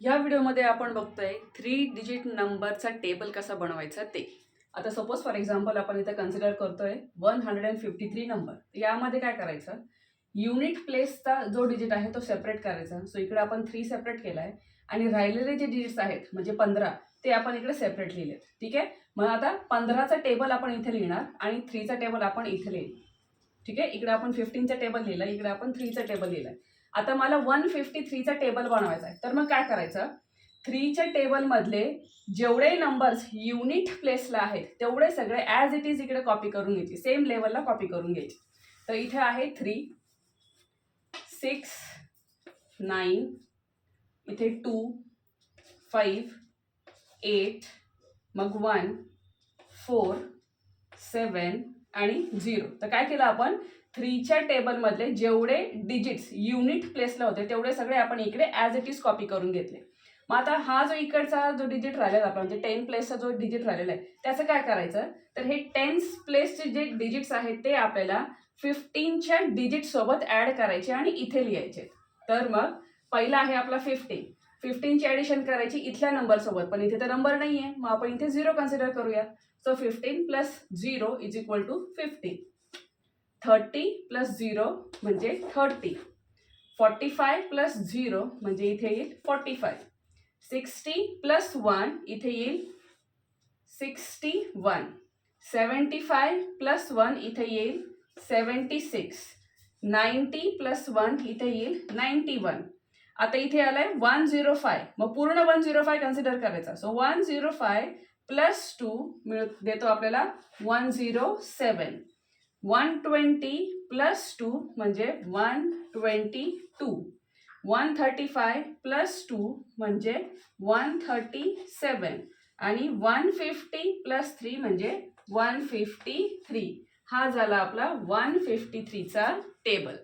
ह्या व्हिडिओमध्ये आपण बघतोय थ्री डिजिट नंबरचा टेबल कसा बनवायचा ते. आता सपोज फॉर एक्झाम्पल आपण इथं कन्सिडर करतोय one hundred and fifty three number यामध्ये काय करायचं? युनिट प्लेसचा जो डिजिट आहे तो सेपरेट करायचा. सो इकडे आपण थ्री सेपरेट केला आहे आणि राहिलेले जे डिजिट्स आहेत म्हणजे पंधरा ते आपण इकडे सेपरेट लिहिलेत. ठीक आहे? मग आता पंधराचा टेबल आपण इथे लिहिणार आणि थ्रीचा टेबल आपण इथे लिहिणार. ठीक आहे? इकडे आपण फिफ्टीनचा टेबल लिहिला इकडे आपण थ्रीचा टेबल लिहिलाय आता मला वन फिफ्टी थ्रीचा टेबल बनवायचा आहे तर मग काय करायचं? थ्रीच्या टेबलमधले जेवढे नंबर्स युनिट प्लेसला आहेत तेवढे सगळे ॲज इट इज इकडे कॉपी करून घ्यायची. सेम लेवलला कॉपी करून घ्यायची. तर इथे आहे थ्री सिक्स नाईन इथे टू फाईव्ह एट मग वन फोर सेवन आणि झिरो. तर काय केलं आपण? थ्रीच्या टेबलमधले जेवढे डिजिट्स युनिट प्लेसला होते तेवढे सगळे आपण इकडे ॲज इट इज कॉपी करून घेतले. मग आता हा जो इकडचा जो डिजिट राहिलेला आपला म्हणजे टेन प्लेसचा जो डिजिट राहिलेला आहे त्याचं काय करायचं? तर हे टेन्स प्लेसचे जे डिजिट्स आहेत ते आपल्याला फिफ्टीनच्या डिजिट सोबत ॲड करायचे आणि इथे लिहायचे. तर मग पहिला आहे आपला फिफ्टीन फिफ्टीनची ॲडिशन करायची इथल्या नंबरसोबत पण इथे तर नंबर नाही आहे मग आपण इथे झिरो कन्सिडर करूया. So fifteen plus zero is equal to fifteen thirty plus zero म्हणजे thirty forty five plus zero म्हणजे इथे येईल forty five sixty plus one इथे येईल sixty one seventy five plus one इथे येईल seventy six ninety plus one इथे येईल नाईन्टी वन आता इथे आलाय वन झिरो फाय मग पूर्ण वन झिरो फाय कन्सिडर करायचा. So one zero five plus two मिळ देतो आपल्याला one zero seven one twenty plus two म्हणजे one twenty two one thirty five plus two म्हणजे वन थर्टी सेवन आणि one fifty plus three म्हणजे one fifty three हा झाला आपला वन फिफ्टी थ्रीचा टेबल